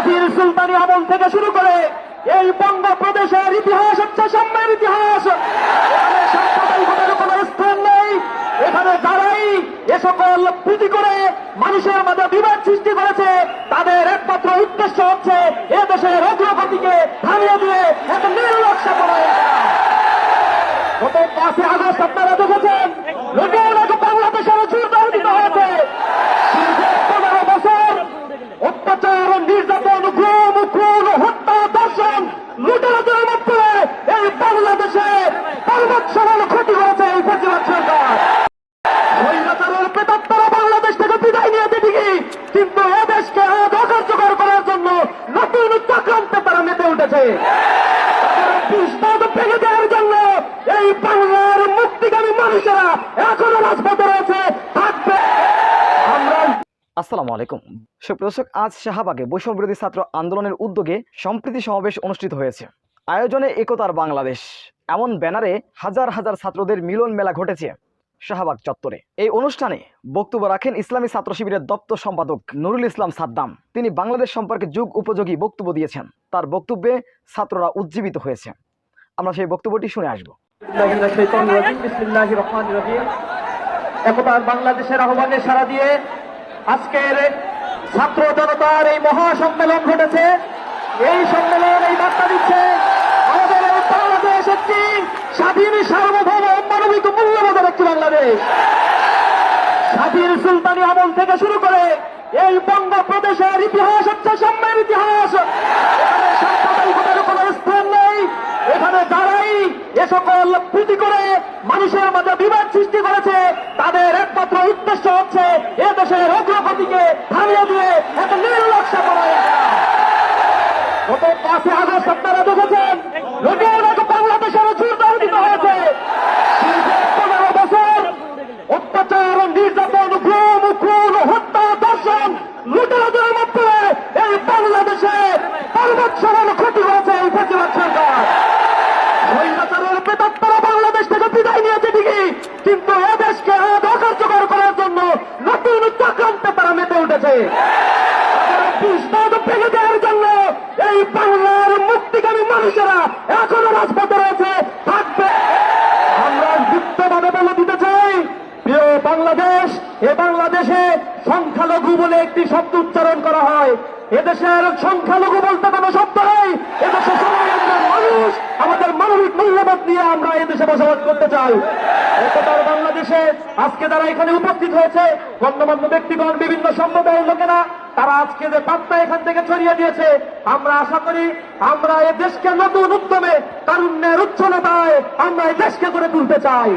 স্বাধীন সুলতানি আমল থেকে শুরু করে এই বঙ্গপ্রদেশের ইতিহাস হচ্ছে সাম্যের ইতিহাস। এখানে যারাই এ সকল পুঁজি করে মানুষের মাঝে বিবাদ সৃষ্টি করেছে, তাদের একমাত্র উদ্দেশ্য হচ্ছে এ দেশের অগ্রগতিকে হারিয়ে দিয়ে এক নির্লক্ষ্য করা গত পাঁচই আগস্ট আপনারা দেখেছেন লোকের আগে বাংলাদেশের যুদ্ধ হয়েছে দীর্ঘ পনেরো বছর অত্যাচার নির্যাতন গুম খুন হত্যা দর্শন লুটারাদের মধ্যে এই বাংলাদেশে ক্ষতি হয়েছে এই প্রতিবাদ সরকার। কিন্তু এদেশকে অকার্যকর করার জন্য নতুন চক্রান্তে তারা মেতে উঠেছে তাদের বিস্তার ভেঙে দেওয়ার জন্য এই বাংলার মুক্তিগামী মানুষেরা এখনও রাজপথে রয়েছে থাকবে আমরা আসসালামু আলাইকুম। সুপ্রদর্শক আজ শাহবাগে বৈষম্য বিরোধী ছাত্র আন্দোলনের উদ্যোগে সম্প্রীতি সমাবেশ অনুষ্ঠিত হয়েছে। আয়োজনে একতার বাংলাদেশ, এমন ব্যানারে হাজার হাজার ছাত্রদের মিলন মেলা ঘটেছে শাহবাগ চত্বরে। এই অনুষ্ঠানে বক্তব্য রাখেন ইসলামী ছাত্র শিবিরের দপ্তর সম্পাদক নুরুল ইসলাম সাদ্দাম। তিনি বাংলাদেশ সম্পর্কে যুগ উপযোগী বক্তব্য দিয়েছেন। তার বক্তব্যে ছাত্ররা উজ্জীবিত হয়েছে। আমরা সেই বক্তব্যটি শুনে আসব। একতার বাংলাদেশের আহ্বানে সারা দিয়ে আজকের ছাত্র জনতার এই মহা সম্মেলন ঘটেছে। এই সম্মেলন এই বার্তা দিচ্ছে আমাদের বাংলাদেশ একটি স্বাধীন সার্বভৌম মানবিক মূল্যবোধের একটি বাংলাদেশ। স্বাধীন সুলতানি আমল থেকে শুরু করে এই বঙ্গপ্রদেশের ইতিহাস হচ্ছে সাম্যের ইতিহাস। এখানে সাম্প্রদায়িকতার কোনো স্থান নেই। এখানে এ সকল পুঁজি করে মানুষের মাঝে বিবাদ সৃষ্টি করেছে। তাদের একমাত্র উদ্দেশ্য হচ্ছে এ দেশের অগ্রগতিকে থামিয়ে দিয়ে এত নির্লক্ষ্য করা গত পাঁচই আগস্ট আপনারা দেখেছেন লোকের আগে বাংলাদেশের যুদ্ধ হয়েছে দীর্ঘ পনেরো বছর অত্যাচার নির্যাতন গুম খুন হত্যা দর্শন লুটারাদের মধ্যে এই বাংলাদেশে পর্বত সরল ক্ষতি হয়েছে এই প্রতিবাদ সরকার স্বৈরাচারের প্রেতাত্মারা বাংলাদেশ থেকে বিদায় নিয়েছে ঠিকই কিন্তু এদেশকে আজ অকার্যকর করার জন্য নতুন চক্রান্তে তারা ভেঙে দেওয়ার জন্য এই বাংলার মুক্তিগামী মানুষেরা এখনও রাজপথে রয়েছে, থাকবে। আমরা যুক্তভাবে বলে দিতে চাই, প্রিয় বাংলাদেশ, এ বাংলাদেশে সংখ্যালঘু বলে একটি শব্দ উচ্চারণ করা হয়। এদেশের সংখ্যালঘু বলতে কোনো শব্দ নেই, এদেশে মূল্যবোধ নিয়ে আমরা এদেশে বসবাস করতে চাই। একতার বাংলাদেশে আজকে যারা এখানে উপস্থিত হয়েছে, গণ্যমান্য ব্যক্তিগণ, বিভিন্ন সম্প্রদায়ের লোকেরা, তারা আজকে যে বার্তা এখান থেকে ছড়িয়ে দিয়েছে, আমরা আশা করি আমরা এ দেশকে নতুন উদ্যমে তারুণ্যের উচ্ছলতায় আমরা এই দেশকে গড়ে তুলতে চাই।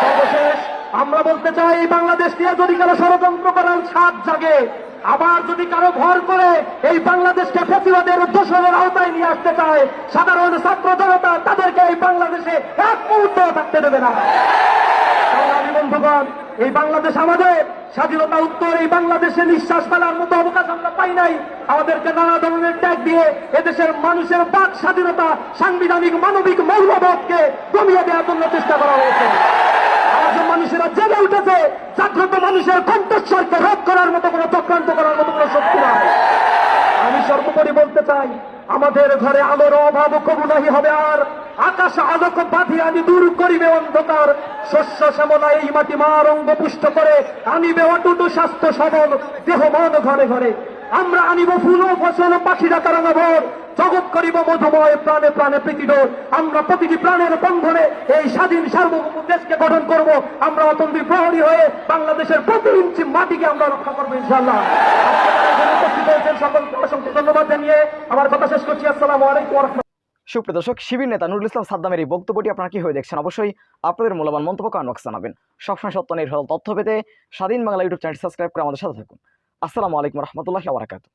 সর্বশেষ আমরা বলতে চাই এই বাংলাদেশ নিয়ে যদি কারও ষড়যন্ত্র করার সাত জাগে আবার যদি কারও ভর করে এই বাংলাদেশকে ফেসিবাদের দোষরের আওতায় নিয়ে আসতে চায়, সাধারণ ছাত্র জনতা তাদেরকে এই বাংলাদেশে এক মুহূর্ত থাকতে দেবে না। বন্ধুগণ, এই বাংলাদেশ আমাদের স্বাধীনতা উত্তর, এই বাংলাদেশে নিঃশ্বাস ফেলার মতো অবকাশ আমরা পাই নাই। আমাদেরকে নানা ধরনের ট্যাগ দিয়ে এদেশের মানুষের বাক স্বাধীনতা, সাংবিধানিক, মানবিক মৌলবোধকে কমিয়ে দেওয়ার জন্য চেষ্টা করা হয়েছে। আজ মানুষেরা জাগ্রত মানুষের কণ্ঠস্বরকে রোধ করার মতো কোনো চক্রান্ত করার মতো কোনো শক্তি নাই। আমি সর্বোপরি বলতে চাই, আমাদের ঘরে আলোর অভাব কবু নাহি হবে আর আকাশ আলোক বাঁধি আমি দূর করিবে অন্ধকার। শস্য শ্যামলা এই মাটি মার অঙ্গ পুষ্ট করে আনিবে অটুটু স্বাস্থ্য সবল দেহ মন ঘরে ঘরে। আমরা আনিব ফুল ও ফসল পাখিরা ভোর জগৎ করিব মধুময় প্রাণে প্রাণে প্রীতিডোর আমরা প্রতিটি প্রাণের বন্ধনে এই স্বাধীন সার্বভৌম দেশকে গঠন করব। আমরা অতন্ত্রী প্রহরী হয়ে বাংলাদেশের প্রতি ইঞ্চি মাটিকে আমরা রক্ষা করব ইনশাল্লাহ সকলকে ধন্যবাদ জানিয়ে আমার কথা শেষ করছি। আলাইকুম সুপ্রিয় দর্শক, শিবির নেতা নুরুল ইসলাম সাদ্দামের এই বক্তব্যটি আপনারা কি হয়ে দেখছেন? অবশ্যই আপনাদের মূল্যবান মন্তব্য জানাবেন। সবসময় সত্য নির্ভর তথ্য পেতে স্বাধীন বাংলা ইউটিউব চ্যানেল সাবস্ক্রাইব করে আমাদের সাথে থাকুন। আসসালামু আলাইকুম রহমতুল্লাহ বারাকাতু